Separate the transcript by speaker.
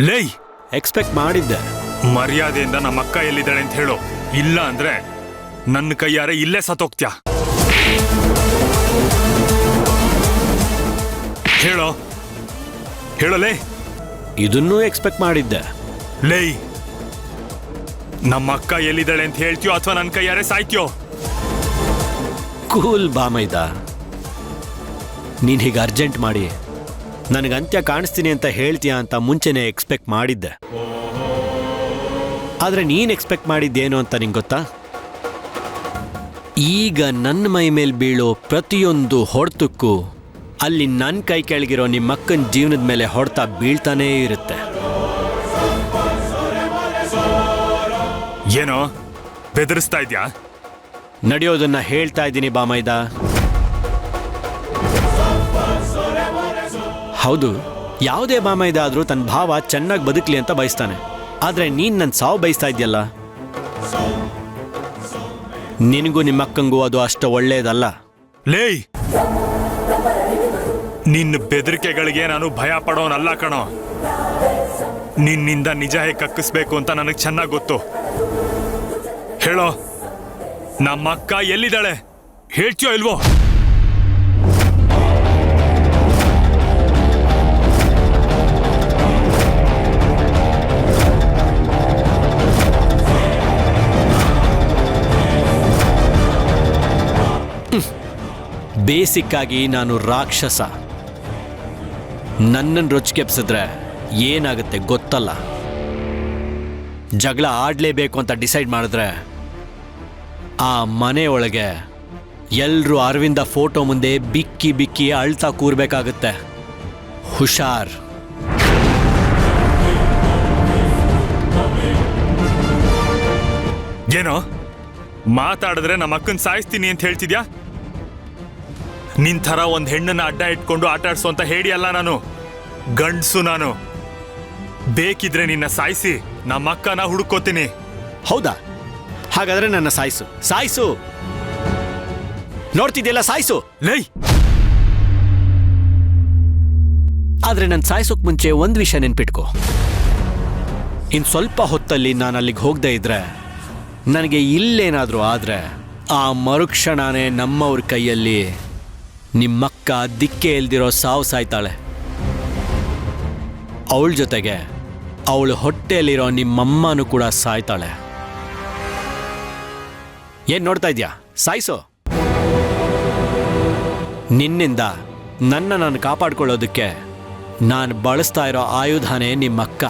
Speaker 1: ಲೇ
Speaker 2: ಎಕ್ಸ್ಪೆಕ್ಟ್ ಮಾಡಿದ್ದೆ.
Speaker 1: ಮರ್ಯಾದೆಯಿಂದ ನಮ್ಮ ಅಕ್ಕ ಎಲ್ಲಿದ್ದಾಳೆ ಅಂತ ಹೇಳು. ಇಲ್ಲ ಅಂದ್ರೆ ನನ್ನ ಕೈಯಾರೆ ಇಲ್ಲೇ ಸತ್ತೋಗ್ತ್ಯಾ? ಹೇಳೋ? ಹೇಳಲೇ
Speaker 2: ಇದನ್ನೂ ಎಕ್ಸ್ಪೆಕ್ಟ್ ಮಾಡಿದ್ದೆ.
Speaker 1: ಲೇ ನಮ್ಮ ಅಕ್ಕ ಎಲ್ಲಿದ್ದಾಳೆ ಅಂತ ಹೇಳ್ತೀಯೋ ಅಥವಾ ನನ್ನ ಕೈಯಾರೆ ಸಾಯ್ತೀಯೋ?
Speaker 2: ಕೂಲ್ ಬಾಮೈದ. ನೀನ್ ಹೀಗೆ ಅರ್ಜೆಂಟ್ ಮಾಡಿ. ನನಗೆ ಅಂತ್ಯ ಕಾಣಿಸ್ತೀನಿ ಅಂತ ಹೇಳ್ತೀಯ ಅಂತ ಮುಂಚೆನೆ ಎಕ್ಸ್ಪೆಕ್ಟ್ ಮಾಡಿದ್ದೆ. ಆದರೆ ನೀನು ಎಕ್ಸ್ಪೆಕ್ಟ್ ಮಾಡಿದ್ದೇನು ಅಂತ ನಿಂಗೆ ಗೊತ್ತಾ? ಈಗ ನನ್ನ ಮೈ ಮೇಲೆ ಬೀಳೋ ಪ್ರತಿಯೊಂದು ಹೊಡೆತಕ್ಕೂ ಅಲ್ಲಿ ನನ್ನ ಕೈ ಕೆಳಗಿರೋ ನಿಮ್ಮಕ್ಕನ ಜೀವನದ ಮೇಲೆ ಹೊಡೆತ ಬೀಳ್ತಾನೇ ಇರುತ್ತೆ.
Speaker 1: ಏನೋ ಬೆದರಿಸ್ತಾ ಇದ್ಯಾ?
Speaker 2: ನಡೆಯೋದನ್ನ ಹೇಳ್ತಾ ಇದ್ದೀನಿ ಬಾಮೈದ. ಹೌದು. ಯಾವುದೇ ಮಾಮ ಇದಾದರೂ ತನ್ನ ಭಾವ ಚೆನ್ನಾಗಿ ಬದುಕಲಿ ಅಂತ ಬಯಸ್ತಾನೆ. ಆದರೆ ನೀನು ನನ್ನ ಸಾವು ಬಯಸ್ತಾ ಇದೆಯಲ್ಲ? ನಿನಗೂ ನಿಮ್ಮ ಅಕ್ಕಂಗೂ ಅದು ಅಷ್ಟು ಒಳ್ಳೆಯದಲ್ಲ
Speaker 1: ಲೇಯ್! ನಿನ್ನ ಬೆದರಿಕೆಗಳಿಗೆ ನಾನು ಭಯ ಪಡೋನಲ್ಲ ಕಣೋ. ನಿನ್ನಿಂದ ನಿಜ ಹೇಗೆ ಕಕ್ಕಿಸ್ಬೇಕು ಅಂತ ನನಗೆ ಚೆನ್ನಾಗಿ ಗೊತ್ತು. ಹೇಳೋ, ನಮ್ಮಕ್ಕ ಎಲ್ಲಿದ್ದಾಳೆ? ಹೇಳ್ತೀಯೋ ಇಲ್ವೋ?
Speaker 2: ಬೇಸಿಕ್ ಆಗಿ ನಾನು ರಾಕ್ಷಸ. ನನ್ನನ್ನು ರುಚಿಕೆಪ್ಸಿದ್ರೆ ಏನಾಗುತ್ತೆ ಗೊತ್ತಲ್ಲ. ಜಗಳ ಆಡಲೇಬೇಕು ಅಂತ ಡಿಸೈಡ್ ಮಾಡಿದ್ರೆ ಆ ಮನೆಯೊಳಗೆ ಎಲ್ಲರೂ ಅರವಿಂದ ಫೋಟೋ ಮುಂದೆ ಬಿಕ್ಕಿ ಬಿಕ್ಕಿ ಅಳ್ತಾ ಕೂರ್ಬೇಕಾಗುತ್ತೆ. ಹುಷಾರ್.
Speaker 1: ಏನೋ? ಮಾತಾಡಿದ್ರೆ ನಮ್ಮ ಅಕ್ಕನ ಸಾಯಿಸ್ತೀನಿ ಅಂತ ಹೇಳ್ತಿದ್ಯಾ? ನಿನ್ ಥರ ಒಂದ್ ಹೆಣ್ಣನ್ನ ಅಡ್ಡ ಇಟ್ಕೊಂಡು ಆಟ ಅಂತ ಹೇಳಿ ಅಲ್ಲ ನಾನು. ಗಂಡ್ಸು ನಾನು. ಬೇಕಿದ್ರೆ ನಿನ್ನ ಸಾಯಿಸಿ ನಮ್ಮ ಅಕ್ಕನ ಹುಡುಕೋತೀನಿ
Speaker 2: ಹೌದಾ? ಹಾಗಾದ್ರೆ ನನ್ನ ಸಾಯಿಸು. ಸಾಯಿಸು! ನೋಡ್ತಿದ್ಯಲ್ಲ ಸಾಯಿಸು!
Speaker 1: ಲೈ!
Speaker 2: ಆದ್ರೆ ನಾನು ಸಾಯಿಸೋಕ್ ಮುಂಚೆ ಒಂದು ವಿಷಯ ನೆನ್ಪಿಟ್ಕೋ. ಇನ್ ಸ್ವಲ್ಪ ಹೊತ್ತಲ್ಲಿ ನಾನು ಅಲ್ಲಿಗೆ ಹೋಗದೆ ಇದ್ರೆ ನನಗೆ ಇಲ್ಲೇನಾದ್ರೂ ಆದ್ರೆ ಆ ಮರುಕ್ಷಣನೇ ನಮ್ಮವ್ರ ಕೈಯಲ್ಲಿ ನಿಮ್ಮಕ್ಕ ದಿಕ್ಕೆ ಇಲ್ದಿರೋ ಸಾವು ಸಾಯ್ತಾಳೆ. ಅವಳ ಜೊತೆಗೆ ಅವಳು ಹೊಟ್ಟೆಯಲ್ಲಿರೋ ನಿಮ್ಮಮ್ಮನೂ ಕೂಡ ಸಾಯ್ತಾಳೆ. ಏನ್ ನೋಡ್ತಾ ಇದೆಯಾ? ಸಾಯಿಸು. ನಿನ್ನಿಂದ ನನ್ನ ನಾನು ಕಾಪಾಡ್ಕೊಳ್ಳೋದಕ್ಕೆ ನಾನು ಬಳಸ್ತಾ ಇರೋ ಆಯುಧಾನೇ ನಿಮ್ಮಕ್ಕ.